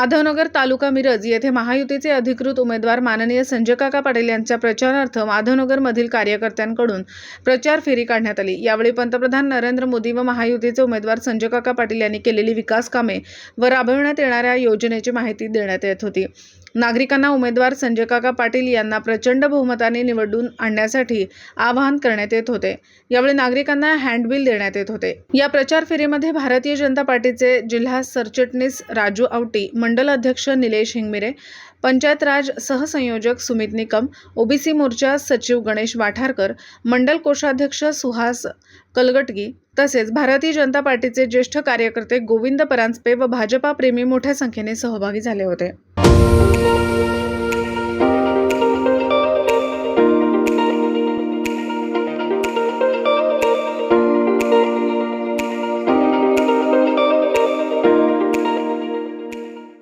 माधवनगर तालुका मिरज येथे महायुतीचे अधिकृत उमेदवार माननीय संजय काका पाटील यांच्या प्रचारार्थ माधवनगरमधील कार्यकर्त्यांकडून प्रचार फेरी काढण्यात आली. यावेळी पंतप्रधान नरेंद्र मोदी व महायुतीचे उमेदवार संजय काका पाटील यांनी केलेली विकास कामे व राबविण्यात येणाऱ्या योजनेची माहिती देण्यात येत होती. नागरिकांना उमेदवार संजय काका पाटील यांना प्रचंड बहुमताने निवडून आणण्यासाठी आवाहन करण्यात येत होते. यावेळी नागरिकांना हँडबिल देण्यात येत होते. या प्रचार फेरीमध्ये भारतीय जनता पार्टीचे जिल्हा सरचिटणीस राजू आवटी मंडल अध्यक्ष निलेश हिंगमिरे पंचायत राज सहसंयोजक सुमित निकम ओबीसी मोर्चा सचिव गणेश वाठारकर मंडल कोषाध्यक्ष सुहास कलगटगी तसेच भारतीय जनता पार्टीचे ज्येष्ठ कार्यकर्ते गोविंद परांजपे व भाजपा प्रेमी मोठ्या संख्येने सहभागी झाले होते.